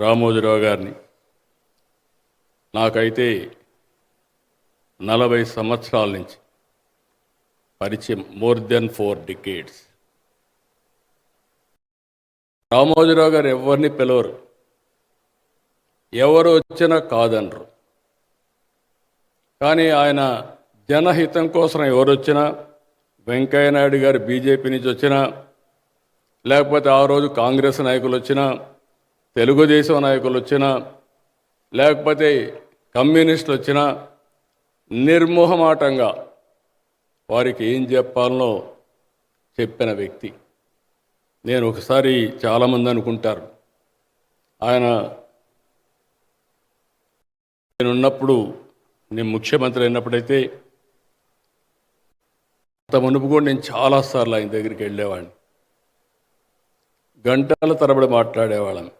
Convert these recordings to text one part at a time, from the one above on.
రామోజీరావు గారిని. నాకైతే నలభై సంవత్సరాల నుంచి పరిచయం more than four decades. Ramoji Rao గారు ఎవరిని పిలవరు? ఎవరు వచ్చినా కాదనరు. కానీ ఆయన జనహితం కోసం ఎవరు వచ్చినా వెంకయ్య నాయుడు గారు బీజేపీ నుంచి వచ్చినా లేకపోతే ఆ రోజు కాంగ్రెస్ నాయకులు వచ్చినా తెలుగుదేశం నాయకులు వచ్చినా లేకపోతే కమ్యూనిస్టులు వచ్చినా నిర్మోహమాటంగా వారికి ఏం చెప్పాలనో చెప్పిన వ్యక్తి. నేను ఒకసారి చాలామంది అనుకుంటారు. ఆయన నేను ఉన్నప్పుడు నేను ముఖ్యమంత్రి అయినప్పుడైతే అంత మునుపు కూడా నేను చాలాసార్లు ఆయన దగ్గరికి వెళ్ళేవాడిని. గంటల తరబడి మాట్లాడేవాళ్ళం.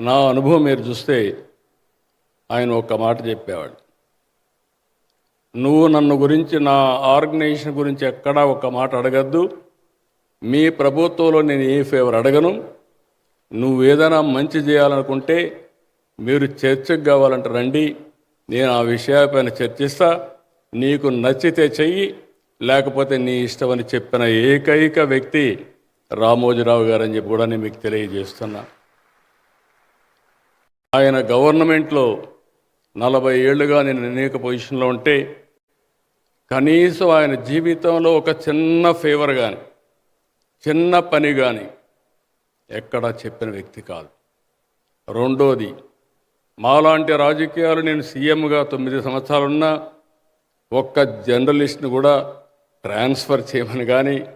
నా అనుభవం మీరు చూస్తే ఆయన ఒక మాట చెప్పేవాడు. నువ్వు నన్ను గురించి నా ఆర్గనైజేషన్ గురించి ఎక్కడా ఒక మాట అడగద్దు. మీ ప్రభుత్వంలో నేను ఏ ఫేవర్ అడగను. నువ్వు ఏదైనా మంచి చేయాలనుకుంటే మీరు చర్చకు కావాలంటే రండి. నేను ఆ విషయాలపైన చర్చిస్తా. నీకు నచ్చితే చెయ్యి లేకపోతే నీ ఇష్టమని చెప్పిన ఏకైక వ్యక్తి రామోజీరావు గారని చెప్పి కూడా నేను మీకు తెలియజేస్తున్నా. ఆయన గవర్నమెంట్లో నలభై ఏళ్ళుగా నేను అనేక పొజిషన్లో ఉంటే కనీసం ఆయన జీవితంలో ఒక చిన్న ఫేవర్ కానీ చిన్న పని కానీ ఎక్కడా చెప్పిన వ్యక్తి కాదు. రెండోది మాలాంటి రాజకీయాలు నేను సీఎంగా తొమ్మిది సంవత్సరాలున్నా ఒక్క జర్నలిస్ట్ని కూడా ట్రాన్స్ఫర్ చేయమని కానీ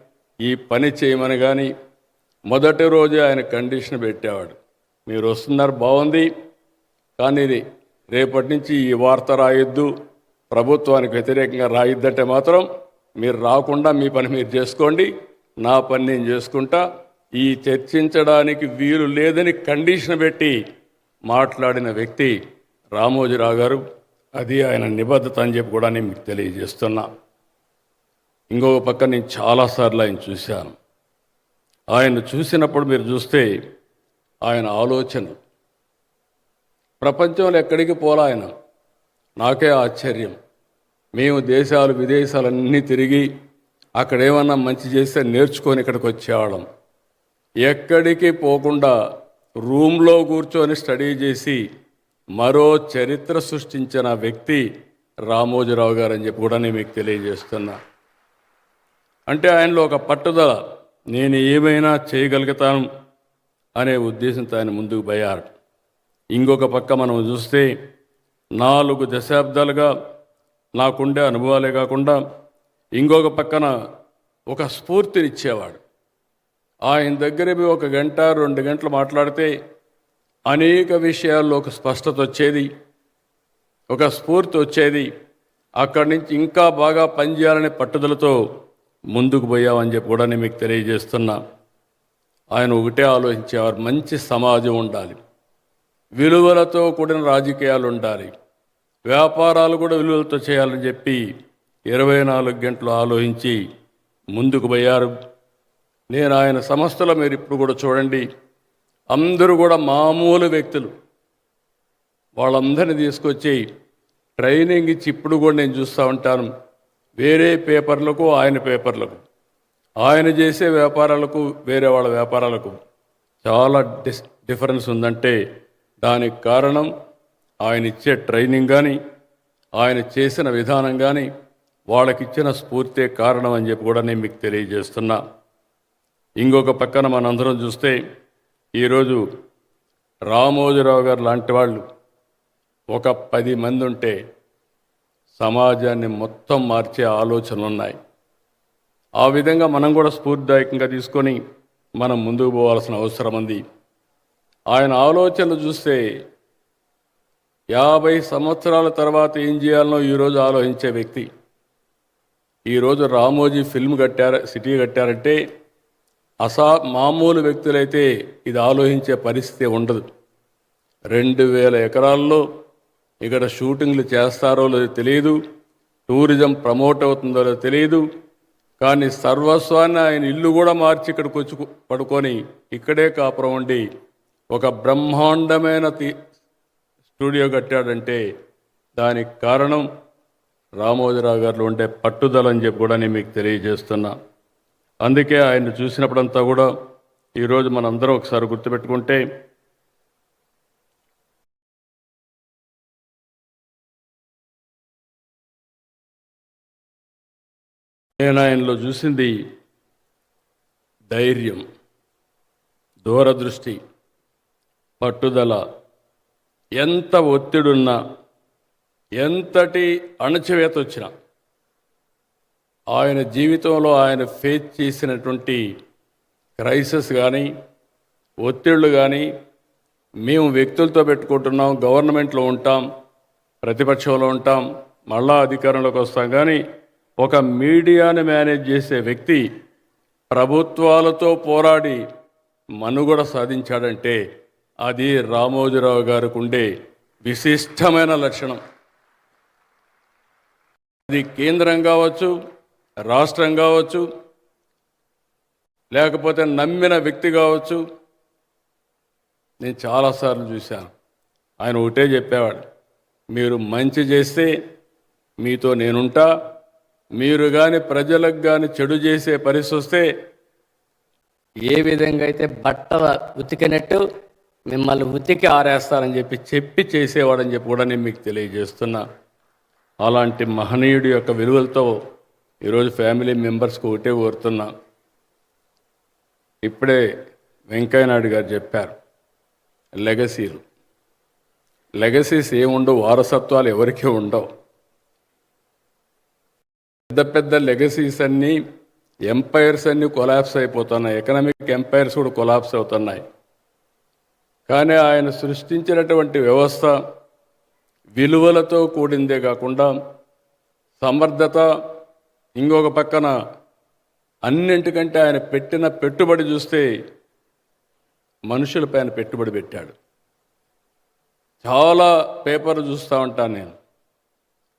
ఈ పని చేయమని కానీ మొదటి రోజే ఆయన కండిషన్ పెట్టేవాడు. మీరు వస్తున్నారు బాగుంది. కానీ ఇది రేపటి నుంచి ఈ వార్త రాయొద్దు. ప్రభుత్వానికి వ్యతిరేకంగా రాయొద్దంటే మాత్రం మీరు రాకుండా మీ పని మీరు చేసుకోండి. నా పని నేను చేసుకుంటా. ఈ చర్చించడానికి వీలు లేదని కండిషన్ పెట్టి మాట్లాడిన వ్యక్తి రామోజీరావు గారు అది ఆయన నిబద్ధత అని చెప్పి కూడా నేను మీకు తెలియజేస్తున్నా. ఇంకొక పక్క నేను చాలాసార్లు ఆయన చూశాను. ఆయన చూసినప్పుడు మీరు చూస్తే ఆయన ఆలోచన. ప్రపంచంలో ఎక్కడికి పోలా ఆయన? నాకే ఆశ్చర్యం. మేము దేశాలు విదేశాలన్నీ తిరిగి అక్కడ ఏమన్నా మంచి చేస్తే నేర్చుకొని ఇక్కడికి వచ్చేవాళ్ళం ఎక్కడికి పోకుండా రూమ్లో కూర్చొని స్టడీ చేసి మరో చరిత్ర సృష్టించిన వ్యక్తి రామోజీరావు గారు అని చెప్పి కూడా నేను మీకు తెలియజేస్తున్నా. అంటే ఆయనలో ఒక పట్టుదల. నేను ఏమైనా చేయగలుగుతాను? అనే ఉద్దేశంతో ఆయన ముందుకు పోయారు. ఇంకొక పక్క మనం చూస్తే నాలుగు దశాబ్దాలుగా నాకుండే అనుభవాలే కాకుండా ఇంకొక పక్కన ఒక స్ఫూర్తినిచ్చేవాడు. ఆయన దగ్గర పోయి ఒక గంట రెండు గంటలు మాట్లాడితే అనేక విషయాల్లో ఒక స్పష్టత వచ్చేది ఒక స్ఫూర్తి వచ్చేది. అక్కడి నుంచి ఇంకా బాగా పనిచేయాలనే పట్టుదలతో ముందుకు పోయామని చెప్పి కూడా నేను మీకు తెలియజేస్తున్నా. ఆయన ఒకటే ఆలోచించేవారు మంచి సమాజం ఉండాలి. విలువలతో కూడిన రాజకీయాలు ఉండాలి. వ్యాపారాలు కూడా విలువలతో చేయాలని చెప్పి ఇరవై నాలుగు గంటలు ఆలోచించి ముందుకు పోయారు. నేను ఆయన సంస్థలో మీరు ఇప్పుడు కూడా చూడండి. అందరూ కూడా మామూలు వ్యక్తులు. వాళ్ళందరినీ తీసుకొచ్చి ట్రైనింగ్ ఇచ్చి ఇప్పుడు కూడా నేను చూస్తూ ఉంటాను. వేరే పేపర్లకు ఆయన పేపర్లకు. ఆయన చేసే వ్యాపారాలకు వేరే వాళ్ళ వ్యాపారాలకు చాలా డిస్ డిఫరెన్స్ ఉందంటే దానికి కారణం ఆయన ఇచ్చే ట్రైనింగ్ కానీ ఆయన చేసిన విధానం కానీ వాళ్ళకిచ్చిన స్ఫూర్తే కారణం అని చెప్పి కూడా నేను మీకు తెలియజేస్తున్నా. ఇంకొక పక్కన మనందరం చూస్తే ఈరోజు రామోజీరావు గారు లాంటి వాళ్ళు ఒక పది మంది ఉంటే సమాజాన్ని మొత్తం మార్చే ఆలోచనలు ఉన్నాయి ఆ విధంగా మనం కూడా స్ఫూర్తిదాయకంగా తీసుకొని మనం ముందుకు పోవాల్సిన అవసరం ఉంది. ఆయన ఆలోచనలు చూస్తే యాభై సంవత్సరాల తర్వాత ఏం చేయాలనో ఈరోజు ఆలోచించే వ్యక్తి. ఈరోజు రామోజీ ఫిల్మ్ కట్టారు సిటీ కట్టారంటే అసా మామూలు వ్యక్తులైతే ఇది ఆలోచించే పరిస్థితి ఉండదు. రెండు వేల ఎకరాల్లో ఇక్కడ షూటింగ్లు చేస్తారో లేదో తెలియదు. టూరిజం ప్రమోట్ అవుతుందో లేదో తెలియదు. కానీ సర్వస్వాన్ని ఆయన ఇల్లు కూడా మార్చి ఇక్కడికి వచ్చి పడుకొని ఇక్కడే కాపురం ఉండి ఒక బ్రహ్మాండమైన స్టూడియో కట్టాడంటే దానికి కారణం రామోజీరావు గారిలో ఉండే పట్టుదల అని చెప్పి కూడా నేను మీకు తెలియజేస్తున్నా. అందుకే ఆయన చూసినప్పుడంతా కూడా ఈరోజు మనందరం ఒకసారి గుర్తుపెట్టుకుంటే నేను ఆయనలో చూసింది ధైర్యం దూరదృష్టి పట్టుదల. ఎంత ఒత్తిడున్నా ఎంతటి అణచివేత వచ్చినా ఆయన జీవితంలో ఆయన ఫేస్ చేసినటువంటి క్రైసిస్ కానీ ఒత్తిళ్ళు కానీ మేము వ్యక్తులతో పెట్టుకుంటున్నాం గవర్నమెంట్లో ఉంటాం ప్రతిపక్షంలో ఉంటాం మళ్ళా అధికారంలోకి వస్తాం కానీ ఒక మీడియాను మేనేజ్ చేసే వ్యక్తి ప్రభుత్వాలతో పోరాడి మనుగడ సాధించాడంటే అది రామోజీరావు గారికి ఉండే విశిష్టమైన లక్షణం. అది కేంద్రం కావచ్చు రాష్ట్రం కావచ్చు లేకపోతే నమ్మిన వ్యక్తి కావచ్చు. నేను చాలాసార్లు చూశాను. ఆయన ఒకటే చెప్పేవాడు మీరు మంచి చేస్తే మీతో నేనుంటా మీరు కానీ ప్రజలకు కానీ చెడు చేసే పరిస్థితి వస్తే ఏ విధంగా అయితే బట్టల ఉతికినట్టు మిమ్మల్ని ఉతికి ఆరేస్తారని చెప్పి చెప్పి చేసేవాడని చెప్పి కూడా నేను మీకు తెలియజేస్తున్నా. అలాంటి మహనీయుడి యొక్క విలువలతో ఈరోజు ఫ్యామిలీ మెంబర్స్కి ఒకటే కోరుతున్నా. ఇప్పుడే వెంకయ్య నాయుడు గారు చెప్పారు లెగసీలు. లెగసీస్ ఏముండవు వారసత్వాలు ఎవరికీ ఉండవు. పెద్ద పెద్ద లెగసీస్ అన్నీ ఎంపైర్స్ అన్నీ కొలాప్స్ అయిపోతున్నాయి. ఎకనామిక్ ఎంపైర్స్ కూడా కొలాప్స్ అవుతున్నాయి. కానీ ఆయన సృష్టించినటువంటి వ్యవస్థ విలువలతో కూడిందే కాకుండా సమర్థత ఇంకొక పక్కన అన్నింటికంటే ఆయన పెట్టిన పెట్టుబడి చూస్తే మనుషులపైన పెట్టుబడి పెట్టాడు. చాలా పేపర్లు చూస్తూ ఉంటాను నేను.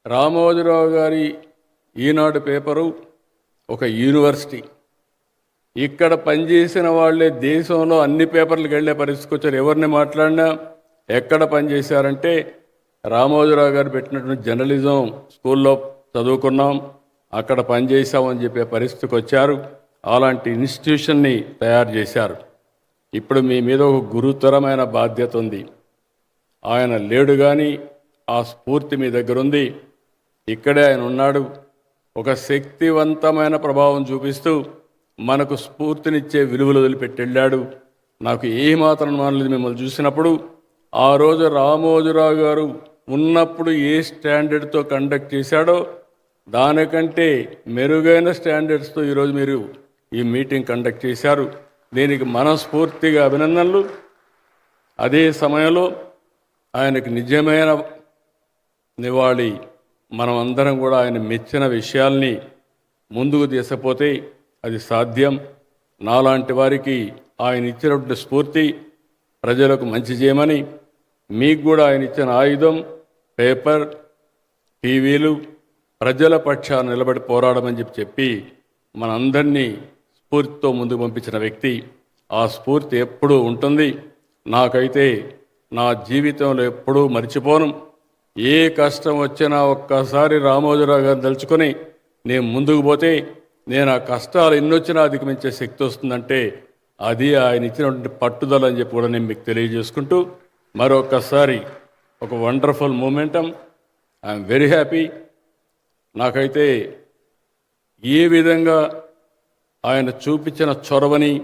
రామోజీరావు గారి ఈనాడు పేపరు ఒక యూనివర్సిటీ. ఇక్కడ పనిచేసిన వాళ్ళే దేశంలో అన్ని పేపర్లకు వెళ్ళే పరిస్థితికి వచ్చారు. ఎవరిని మాట్లాడినా ఎక్కడ పనిచేశారంటే రామోజీరావు గారు పెట్టినటువంటి జర్నలిజం స్కూల్లో చదువుకున్నాం అక్కడ పనిచేసామని చెప్పే పరిస్థితికి వచ్చారు. అలాంటి ఇన్స్టిట్యూషన్ని తయారు చేశారు. ఇప్పుడు మీ మీద ఒక గురుతరమైన బాధ్యత ఉంది. ఆయన లేడు కానీ ఆ స్ఫూర్తి మీ దగ్గర ఉంది ఇక్కడే ఆయన ఉన్నాడు. ఒక శక్తివంతమైన ప్రభావం చూపిస్తూ మనకు స్ఫూర్తినిచ్చే విలువలు వదిలిపెట్టి వెళ్ళాడు నాకు ఏమాత్రం మానలేదు మిమ్మల్ని చూసినప్పుడు. ఆ రోజు రామోజురావు గారు ఉన్నప్పుడు ఏ స్టాండర్డ్తో కండక్ట్ చేశాడో దానికంటే మెరుగైన స్టాండర్డ్స్తో ఈరోజు మీరు ఈ మీటింగ్ కండక్ట్ చేశారు. దీనికి మనస్ఫూర్తిగా అభినందనలు. అదే సమయంలో ఆయనకు నిజమైన నివాళి మనం అందరం కూడా ఆయన మెచ్చిన విషయాల్ని ముందుకు తీసుకుపోతే అది సాధ్యం. నాలాంటి వారికి ఆయన ఇచ్చినటువంటి స్ఫూర్తి ప్రజలకు మంచి చేయమని మీకు కూడా ఆయన ఇచ్చిన ఆయుధం పేపర్ టీవీలు ప్రజల పక్షాన నిలబడి పోరాడమని చెప్పి చెప్పి మనందరినీ స్ఫూర్తితో ముందుకు పంపించిన వ్యక్తి. ఆ స్ఫూర్తి ఎప్పుడూ ఉంటుంది. నాకైతే నా జీవితంలో ఎప్పుడూ మర్చిపోను. ఏ కష్టం వచ్చినా ఒక్కసారి రామోజీరావు గారిని తలుచుకొని నేను ముందుకు పోతే నేను ఆ కష్టాలు ఎన్నొచ్చినా అధిగమించే శక్తి వస్తుందంటే అది ఆయన ఇచ్చినటువంటి పట్టుదల అని చెప్పి కూడా నేను మీకు తెలియజేసుకుంటూ మరొకసారి ఒక wonderful momentum. I'm very happy. నాకైతే ఏ విధంగా ఆయన చూపించిన చొరవని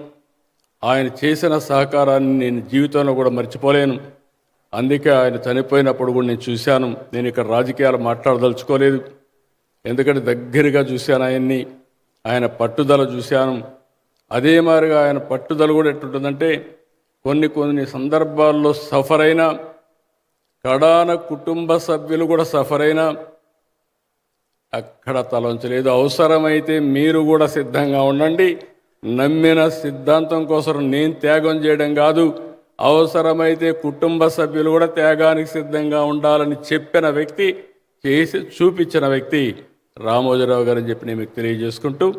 ఆయన చేసిన సహకారాన్ని నేను జీవితంలో కూడా మర్చిపోలేను. అందుకే ఆయన చనిపోయినప్పుడు కూడా నేను చూశాను. నేను ఇక్కడ రాజకీయాలు మాట్లాడదలుచుకోలేదు. ఎందుకంటే దగ్గరగా చూశాను ఆయన్ని. ఆయన పట్టుదల చూశాను. అదే మాదిరిగా ఆయన పట్టుదల కూడా ఎట్టుంటుందంటే కొన్ని కొన్ని సందర్భాల్లో సఫర్ అయినా కడాన కుటుంబ సభ్యులు కూడా సఫర్ అయినా అక్కడ తలంచలేదు అవసరమైతే మీరు కూడా సిద్ధంగా ఉండండి. నమ్మిన సిద్ధాంతం కోసం నేను త్యాగం చేయడం కాదు. అవసరమైతే కుటుంబ సభ్యులు కూడా త్యాగానికి సిద్ధంగా ఉండాలని చెప్పిన వ్యక్తి చేసి చూపించిన వ్యక్తి రామోజీరావు గారని చెప్పి నేను మీకు తెలియజేసుకుంటూ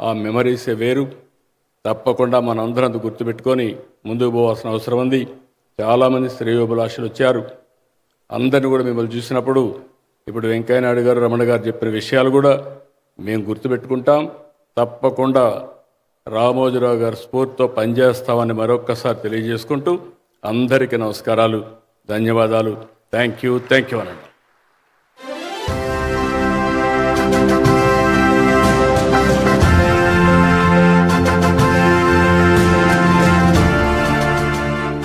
ఆ మెమరీసే వేరు. తప్పకుండా మనందరం అది గుర్తుపెట్టుకొని ముందుకు పోవాల్సిన అవసరం ఉంది. చాలామంది శ్రేయోభిలాషులు వచ్చారు. అందరిని కూడా మిమ్మల్ని చూసినప్పుడు ఇప్పుడు వెంకయ్యనాయుడు గారు రమణ గారు చెప్పిన విషయాలు కూడా మేము గుర్తుపెట్టుకుంటాం. తప్పకుండా రామోజీరావు గారి స్ఫూర్తితో పనిచేస్తామని మరొక్కసారి తెలియజేసుకుంటూ అందరికీ నమస్కారాలు ధన్యవాదాలు. థ్యాంక్ యూ థ్యాంక్ యూ అనండి.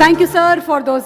Thank you, sir, for those